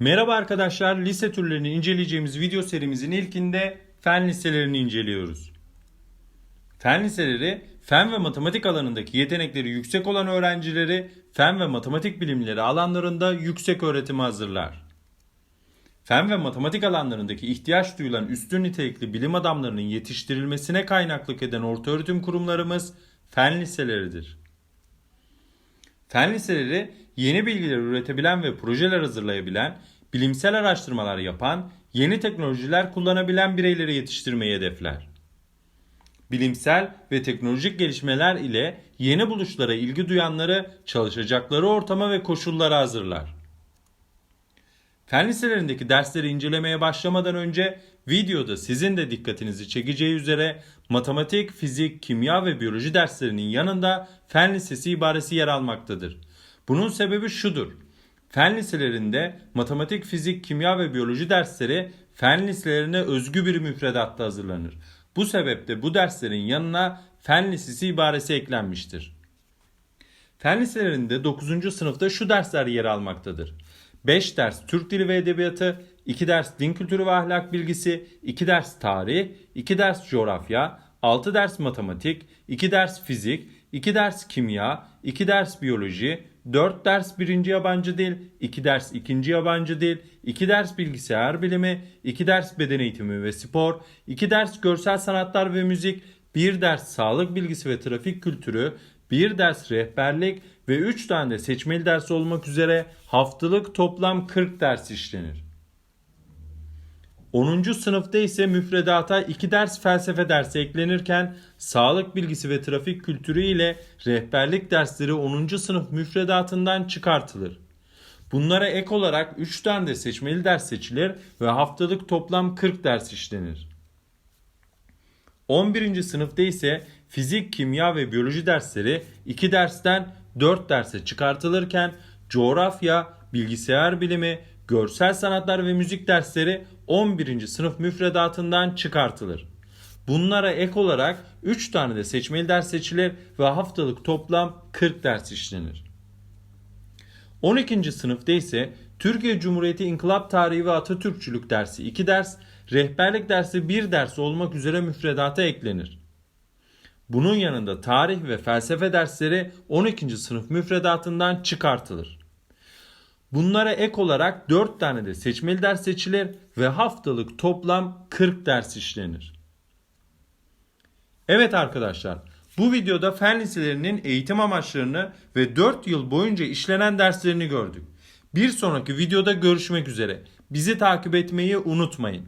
Merhaba arkadaşlar, lise türlerini inceleyeceğimiz video serimizin ilkinde fen liselerini inceliyoruz. Fen liseleri, fen ve matematik alanındaki yetenekleri yüksek olan öğrencileri fen ve matematik bilimleri alanlarında yüksek öğretime hazırlar. Fen ve matematik alanlarındaki ihtiyaç duyulan üstün nitelikli bilim adamlarının yetiştirilmesine kaynaklık eden ortaöğretim kurumlarımız fen liseleridir. Fen liseleri yeni bilgiler üretebilen ve projeler hazırlayabilen, bilimsel araştırmalar yapan, yeni teknolojiler kullanabilen bireyleri yetiştirmeyi hedefler. Bilimsel ve teknolojik gelişmeler ile yeni buluşlara ilgi duyanları çalışacakları ortama ve koşullara hazırlar. Fen liselerindeki dersleri incelemeye başlamadan önce videoda sizin de dikkatinizi çekeceği üzere matematik, fizik, kimya ve biyoloji derslerinin yanında fen lisesi ibaresi yer almaktadır. Bunun sebebi şudur. Fen liselerinde matematik, fizik, kimya ve biyoloji dersleri fen liselerine özgü bir müfredatta hazırlanır. Bu sebeple bu derslerin yanına fen lisesi ibaresi eklenmiştir. Fen liselerinde 9. sınıfta şu dersler yer almaktadır. 5 ders Türk Dili ve Edebiyatı, 2 ders Din Kültürü ve Ahlak Bilgisi, 2 ders Tarih, 2 ders Coğrafya, 6 ders Matematik, 2 ders Fizik, 2 ders Kimya, 2 ders Biyoloji, 4 ders 1. Yabancı Dil, 2 ders 2. Yabancı Dil, 2 ders Bilgisayar Bilimi, 2 ders Beden Eğitimi ve Spor, 2 ders Görsel Sanatlar ve Müzik, 1 ders Sağlık Bilgisi ve Trafik Kültürü, bir ders rehberlik ve 3 tane de seçmeli ders olmak üzere haftalık toplam 40 ders işlenir. 10. sınıfta ise müfredata 2 ders felsefe dersi eklenirken sağlık bilgisi ve trafik kültürü ile rehberlik dersleri 10. sınıf müfredatından çıkartılır. Bunlara ek olarak 3 tane de seçmeli ders seçilir ve haftalık toplam 40 ders işlenir. 11. sınıfta ise fizik, kimya ve biyoloji dersleri 2 dersten 4 derse çıkartılırken coğrafya, bilgisayar bilimi, görsel sanatlar ve müzik dersleri 11. sınıf müfredatından çıkartılır. Bunlara ek olarak 3 tane de seçmeli ders seçilir ve haftalık toplam 40 ders işlenir. 12. sınıfta ise Türkiye Cumhuriyeti İnkılap Tarihi ve Atatürkçülük dersi 2 ders, rehberlik dersi 1 ders olmak üzere müfredata eklenir. Bunun yanında tarih ve felsefe dersleri 12. sınıf müfredatından çıkartılır. Bunlara ek olarak 4 tane de seçmeli ders seçilir ve haftalık toplam 40 ders işlenir. Evet arkadaşlar, bu videoda fen liselerinin eğitim amaçlarını ve 4 yıl boyunca işlenen derslerini gördük. Bir sonraki videoda görüşmek üzere. Bizi takip etmeyi unutmayın.